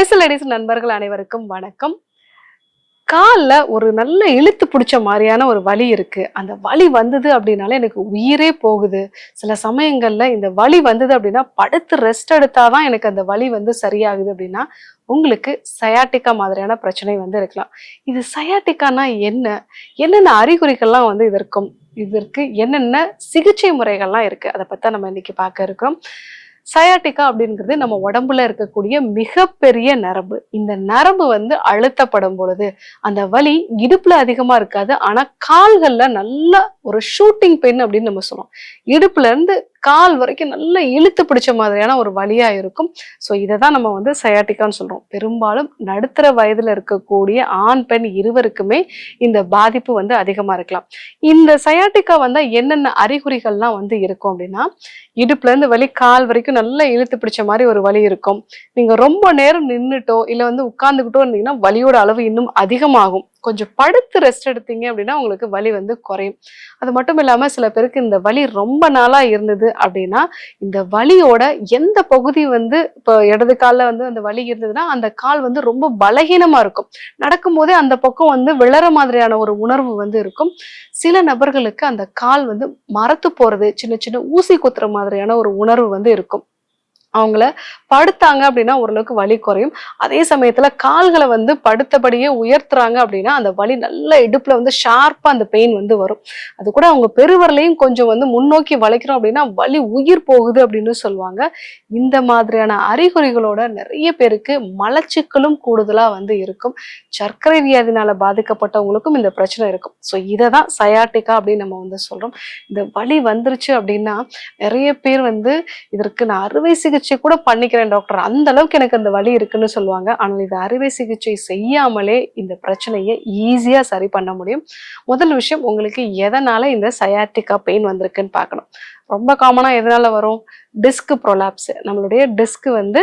Miss ladies நண்பர்கள் அனைவருக்கும் வணக்கம். காலில் ஒரு நல்ல இழுத்து பிடிச்ச மாதிரியான ஒரு வலி இருக்கு. அந்த வலி வந்தது அப்படின்னாலே எனக்கு உயிரே போகுது. சில சமயங்களில் இந்த வலி வந்தது அப்படின்னா படுத்து ரெஸ்ட் எடுத்தாதான் எனக்கு அந்த வலி வந்து சரியாகுது அப்படின்னா உங்களுக்கு சயாட்டிக்கா மாதிரியான பிரச்சனை வந்து இருக்கலாம். இது சயாட்டிக்கானா என்ன? என்னென்ன அறிகுறிகள்லாம் வந்து இதற்கும் இதற்கு என்னென்ன சிகிச்சை முறைகள்லாம் இருக்கு? அதை பத்தி நம்ம இன்னைக்கு பார்க்க இருக்கிறோம். சயாட்டிக்கா அப்படிங்கிறது நம்ம உடம்புல இருக்கக்கூடிய மிகப்பெரிய நரம்பு. இந்த நரம்பு வந்து அழுத்தப்படும் பொழுது அந்த வலி இடுப்புல அதிகமா இருக்காது. ஆனா கால்கள்ல நல்ல ஒரு ஷூட்டிங் பெயின் அப்படின்னு நம்ம சொல்லுவோம். இடுப்புல இருந்து கால் வரைக்கும் நல்லா இழுத்து பிடிச்ச மாதிரியான ஒரு வழியாக இருக்கும். ஸோ இதை தான் நம்ம வந்து சயாட்டிக்கான்னு சொல்றோம். பெரும்பாலும் நடுத்தர வயதுல இருக்கக்கூடிய ஆண் பெண் இருவருக்குமே இந்த பாதிப்பு வந்து அதிகமா இருக்கலாம். இந்த சயாட்டிக்கா வந்தா என்னென்ன அறிகுறிகள்லாம் வந்து இருக்கும் அப்படின்னா இடுப்புல இருந்து வலி கால் வரைக்கும் நல்லா இழுத்து பிடிச்ச மாதிரி ஒரு வலி இருக்கும். நீங்க ரொம்ப நேரம் நின்னுட்டோ இல்லை வந்து உட்கார்ந்துக்கிட்டோ இருந்தீங்கன்னா வலியோட அளவு இன்னும் அதிகமாகும். கொஞ்சம் படுத்து ரெஸ்ட் எடுத்தீங்க அப்படின்னா உங்களுக்கு வலி வந்து குறையும். அது மட்டும் இல்லாமல் சில பேருக்கு இந்த வலி ரொம்ப நாளாக இருந்தது அப்படின்னா இந்த வலியோட எந்த பகுதி வந்து இப்போ இடது காலில் வந்து அந்த வலி இருந்ததுன்னா அந்த கால் வந்து ரொம்ப பலகீனமாக இருக்கும். நடக்கும்போதே அந்த பக்கம் வந்து விளற மாதிரியான ஒரு உணர்வு வந்து இருக்கும். சில நபர்களுக்கு அந்த கால் வந்து மரத்து போகிறது சின்ன சின்ன ஊசி குத்துற மாதிரியான ஒரு உணர்வு வந்து இருக்கும். அவங்கள படுத்தாங்க அப்படின்னா ஓரளவுக்கு வலி குறையும். அதே சமயத்துல கால்களை வந்து படுத்தபடியே உயர்த்துறாங்க அப்படின்னா அந்த வலி நல்ல இடுப்புல வந்து ஷார்ப்பா அந்த பெயின் வந்து வரும். அது கூட அவங்க பெருவரலையும் கொஞ்சம் வந்து முன்னோக்கி வளைக்கிறோம் அப்படின்னா வலி உயிர் போகுது அப்படின்னு சொல்லுவாங்க. இந்த மாதிரியான அறிகுறிகளோட நிறைய பேருக்கு மலச்சிக்கலும் கூடுதலா வந்து இருக்கும். சர்க்கரை வியாதினால பாதிக்கப்பட்டவங்களுக்கும் இந்த பிரச்சனை இருக்கும். ஸோ இதை தான் சயாட்டிக்கா அப்படின்னு நம்ம வந்து சொல்றோம். இந்த வலி வந்துருச்சு அப்படின்னா நிறைய பேர் வந்து இதற்கு நான் அறுவை சிகிச்சை கூட பண்ணிக்கிறேன் டாக்டர் அந்த அளவுக்கு எனக்கு அந்த வலி இருக்குன்னு சொல்லுவாங்க. ஆனால் இது அறுவை சிகிச்சை செய்யாமலே இந்த பிரச்சனையை ஈஸியா சரி பண்ண முடியும். முதல் விஷயம் உங்களுக்கு எதனால இந்த சயாட்டிக்கா பெயின் வந்திருக்குன்னு பார்க்கணும். ரொம்ப காமனாக எதனால வரும்? டிஸ்க் ப்ரொலாப்ஸ் நம்மளுடைய டிஸ்க் வந்து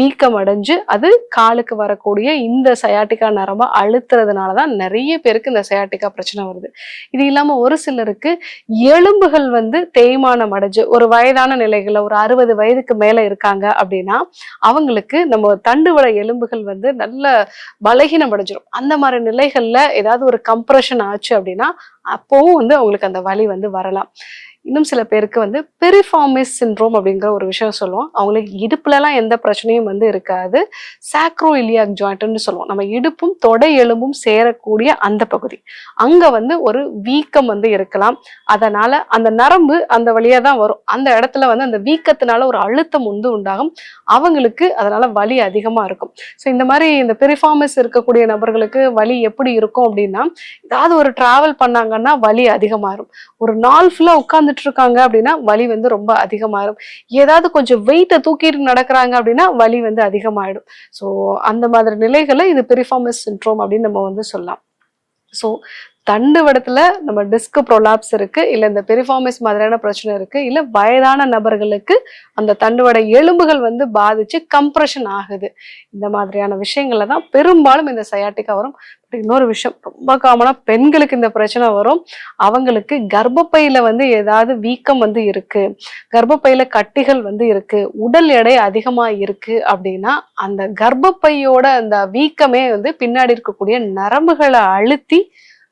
வீக்கம் அடைஞ்சு அது காலுக்கு வரக்கூடிய இந்த சயாட்டிக்கா நரம்பை அழுத்துறதுனால தான் நிறைய பேருக்கு இந்த சயாட்டிக்கா பிரச்சனை வருது. இது இல்லாமல் ஒரு சிலருக்கு எலும்புகள் வந்து தேய்மானம் அடைஞ்சு ஒரு வயதான நிலைகளில் ஒரு அறுபது வயதுக்கு மேலே இருக்காங்க அப்படின்னா அவங்களுக்கு நம்ம தண்டுவட எலும்புகள் வந்து நல்ல பலகீனம் அடைஞ்சிடும் அந்த மாதிரி நிலைகளில் ஏதாவது ஒரு கம்ப்ரெஷன் ஆச்சு அப்படின்னா அப்போவும் வந்து அவங்களுக்கு அந்த வலி வந்து வரலாம். இன்னும் சில பேருக்கு வந்து பெரிஃபார்மிஸ் சின்ரோம் அப்படிங்கிற ஒரு விஷயம் சொல்லுவோம். அவங்களுக்கு இடுப்புலலாம் எந்த பிரச்சனையும் வந்து இருக்காது. சாக்ரோ இலியாக் ஜாயிண்ட்னு சொல்லுவோம். நம்ம இடுப்பும் தொடை எலும்பும் சேரக்கூடிய அந்த பகுதி. அங்கே வந்து ஒரு வீக்கம் வந்து இருக்கலாம். அதனால் அந்த நரம்பு அந்த வழியாக தான் வரும். அந்த இடத்துல வந்து அந்த வீக்கத்தினால ஒரு அழுத்தம் வந்து உண்டாகும். அவங்களுக்கு அதனால் வலி அதிகமாக இருக்கும். ஸோ இந்த மாதிரி இந்த பெரிஃபார்மிஸ் இருக்கக்கூடிய நபர்களுக்கு வலி எப்படி இருக்கும் அப்படின்னா ஏதாவது ஒரு ட்ராவல் பண்ணாங்கன்னா வலி அதிகமாகும் ஒரு நாள் ஃபுல்லாக உட்காந்துட்டு இருக்காங்க அப்படின்னா வலி வந்து ரொம்ப அதிகமாயிரும். ஏதாவது கொஞ்சம் வெயிட்டை தூக்கிட்டு நடக்கிறாங்க அப்படின்னா வலி வந்து அதிகமாயிடும். ஸோ அந்த மாதிரி நிலைகளை இது பெரிஃபார்மஸ் சின்ட்ரோம் அப்படின்னு நம்ம வந்து சொல்லலாம். ஸோ தண்டுவடத்தில் நம்ம டிஸ்க் ப்ரொலாப்ஸ் இருக்கு இல்லை இந்த பெரிஃபார்மஸ் மாதிரியான பிரச்சனை இருக்கு இல்லை வயதான நபர்களுக்கு அந்த தண்டுவட எலும்புகள் வந்து பாதிச்சு கம்ப்ரெஷன் ஆகுது. இந்த மாதிரியான விஷயங்கள்ல தான் பெரும்பாலும் இந்த சயாட்டிக்கா வரும். இன்னொரு விஷயம் ரொம்ப காமனாக பெண்களுக்கு இந்த பிரச்சனை வரும். அவங்களுக்கு கர்ப்பப்பையில் வந்து ஏதாவது வீக்கம் வந்து இருக்கு. கர்ப்பப்பையில் கட்டிகள் வந்து இருக்கு. உடல் எடை அதிகமாக இருக்கு அப்படின்னா அந்த கர்ப்பப்பையோட அந்த வீக்கமே வந்து பின்னாடி இருக்கக்கூடிய நரம்புகளை அழுத்தி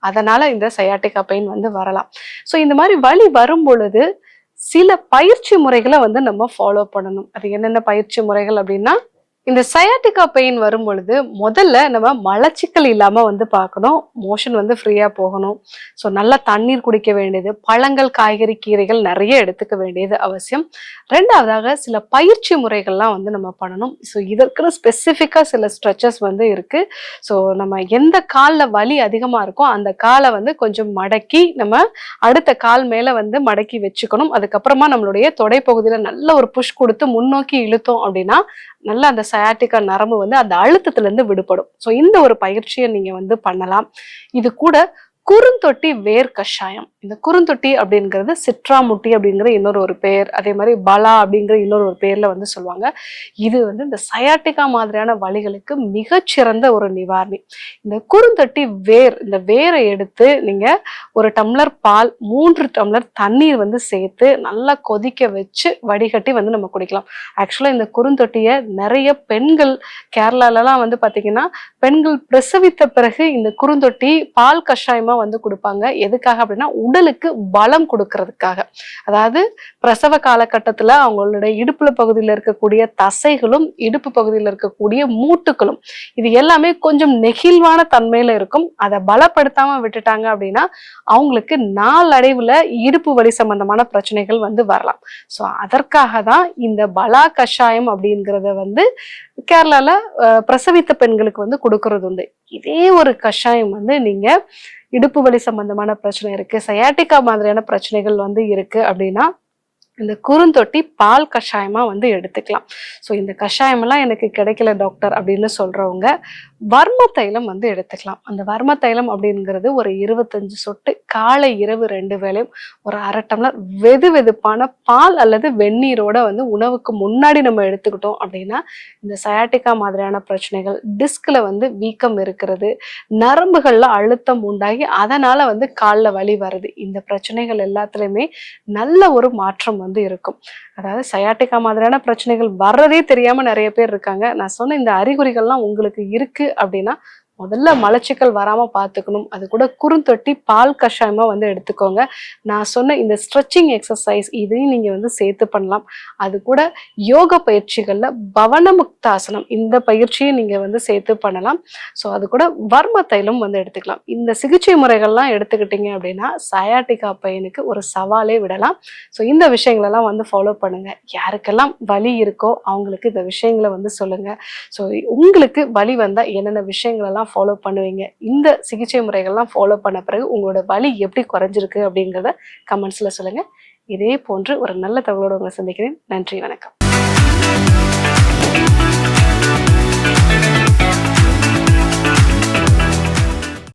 அதனால இந்த சயாட்டிகா பெயின் வந்து வரலாம். ஸோ இந்த மாதிரி வலி வரும் பொழுது சில பயிற்சி முறைகளை வந்து நம்ம ஃபாலோ பண்ணணும். அது என்னென்ன பயிற்சி முறைகள் அப்படின்னா இந்த சயாட்டிக்கா பெயின் வரும் பொழுது முதல்ல நம்ம மலச்சிக்கல் இல்லாமல் வந்து பார்க்கணும். மோஷன் வந்து ஃப்ரீயாக போகணும். ஸோ நல்லா தண்ணீர் குடிக்க வேண்டியது பழங்கள் காய்கறி கீரைகள் நிறைய எடுத்துக்க வேண்டியது அவசியம். ரெண்டாவதாக சில பயிற்சி முறைகள்லாம் வந்து நம்ம பண்ணணும். ஸோ இதற்குன்னு ஸ்பெசிஃபிக்காக சில ஸ்ட்ரெச்சஸ் வந்து இருக்கு. ஸோ நம்ம எந்த காலில் வலி அதிகமாக இருக்கோ அந்த காலை வந்து கொஞ்சம் மடக்கி நம்ம அடுத்த கால் மேலே வந்து மடக்கி வச்சுக்கணும். அதுக்கப்புறமா நம்மளுடைய தொடை பகுதியில் நல்ல ஒரு புஷ் கொடுத்து முன்னோக்கி இழுத்தோம் அப்படின்னா நல்லா அந்த சயாட்டிக்கா நரம்பு வந்து அந்த அழுத்தத்துல இருந்து விடுபடும். ஸோ இந்த ஒரு பயிற்சியை நீங்க வந்து பண்ணலாம். இது கூட குறுந்தொட்டி வேர் கஷாயம். இந்த குறுந்தொட்டி அப்படிங்கிறது சிட்ராமுட்டி அப்படிங்கிற இன்னொரு ஒரு பேர் அதே மாதிரி பலா அப்படிங்கிற இன்னொரு ஒரு பேர்ல வந்து சொல்லுவாங்க. இது வந்து இந்த சயாட்டிகா மாதிரியான வழிகளுக்கு மிகச்சிறந்த ஒரு நிவாரணி. இந்த குறுந்தொட்டி வேர் இந்த வேரை எடுத்து நீங்க ஒரு டம்ளர் பால் மூன்று டம்ளர் தண்ணீர் வந்து சேர்த்து நல்லா கொதிக்க வச்சு வடிகட்டி வந்து நம்ம குடிக்கலாம். ஆக்சுவலா இந்த குறுந்தொட்டியை நிறைய பெண்கள் கேரளாலலாம் வந்து பாத்தீங்கன்னா பெண்கள் பிரசவித்த பிறகு இந்த குறுந்தொட்டி பால் கஷாயமா வந்து கொடுப்பாங்க. எதுக்காக அப்படின்னா உடலுக்கு பலம் கொடுக்கறதுக்காக. அதாவது பிரசவ காலகட்டத்துல அவங்களுடைய இடுப்புல பகுதியில் இருக்கக்கூடிய தசைகளும் இடுப்பு பகுதியில் இருக்கக்கூடிய மூட்டுகளும் இது எல்லாமே கொஞ்சம் நெகிழ்வான தன்மையில இருக்கும். அதை பலப்படுத்தாம விட்டுட்டாங்க அப்படின்னா அவங்களுக்கு நாளடைவுல இடுப்பு வலி சம்பந்தமான பிரச்சனைகள் வந்து வரலாம். ஸோ அதற்காக தான் இந்த பலா கஷாயம் அப்படிங்கிறத வந்து கேரளால பிரசவித்த பெண்களுக்கு வந்து கொடுக்கறது உண்டு. இதே ஒரு கஷாயம் வந்து நீங்க இடுப்பு வலி சம்பந்தமான பிரச்சனை இருக்கு சயாட்டிக்கா மாதிரியான பிரச்சனைகள் வந்து இருக்கு அப்படின்னா இந்த குறுந்தொட்டி பால் கஷாயமா வந்து எடுத்துக்கலாம். ஸோ இந்த கஷாயம் எல்லாம் எனக்கு கிடைக்கல டாக்டர் அப்படின்னு சொல்றவங்க வர்ம தைலம் வந்து எடுத்துக்கலாம். அந்த வர்ம தைலம் அப்படிங்கிறது ஒரு இருபத்தஞ்சு சொட்டு காலை இரவு ரெண்டு வேளையும் ஒரு அரை டம்ளர் வெது வெதுப்பான பால் அல்லது வெந்நீரோட வந்து உணவுக்கு முன்னாடி நம்ம எடுத்துக்கிட்டோம் அப்படின்னா இந்த சயாட்டிக்கா மாதிரியான பிரச்சனைகள் டிஸ்கில் வந்து வீக்கம் இருக்கிறது நரம்புகளில் அழுத்தம் உண்டாகி அதனால வந்து காலில் வலி வருது. இந்த பிரச்சனைகள் எல்லாத்துலேயுமே நல்ல ஒரு மாற்றம் வந்து இருக்கும். அதாவது சயாட்டிக்கா மாதிரியான பிரச்சனைகள் வர்றதே தெரியாமல் நிறைய பேர் இருக்காங்க. நான் சொன்ன இந்த அறிகுறிகள்லாம் உங்களுக்கு இருக்கு அப்படின்னா முதல்ல மலச்சிக்கல் வராமல் பார்த்துக்கணும் அது கூட குறுந்தொட்டி பால் கஷாயமாக வந்து எடுத்துக்கோங்க. நான் சொன்ன இந்த ஸ்ட்ரெச்சிங் எக்ஸசைஸ் இதையும் நீங்கள் வந்து சேர்த்து பண்ணலாம். அது கூட யோக பயிற்சிகளில் பவன முக்தாசனம் இந்த பயிற்சியும் நீங்கள் வந்து சேர்த்து பண்ணலாம். ஸோ அது கூட வர்ம தைலம் வந்து எடுத்துக்கலாம். இந்த சிகிச்சை முறைகள்லாம் எடுத்துக்கிட்டீங்க அப்படின்னா சயாட்டிகா பையனுக்கு ஒரு சவாலே விடலாம். ஸோ இந்த விஷயங்களெல்லாம் வந்து ஃபாலோ பண்ணுங்கள் யாருக்கெல்லாம் வலி இருக்கோ அவங்களுக்கு இந்த விஷயங்களை வந்து சொல்லுங்கள் ஸோ உங்களுக்கு வலி வந்தால் என்னென்ன விஷயங்களெல்லாம் எல்லாம் ஃபாலோ பண்ணுவீங்க. இந்த சிகிச்சை முறைகள்லாம் ஃபாலோ பண்ண பிறகு உங்களோட வலி எப்படி குறைஞ்சிருக்கு அப்படிங்கிறத கமெண்ட்ஸ்ல சொல்லுங்க. இதே போன்று ஒரு நல்ல தகவலோடு உங்களை சந்திக்கிறேன். நன்றி வணக்கம்.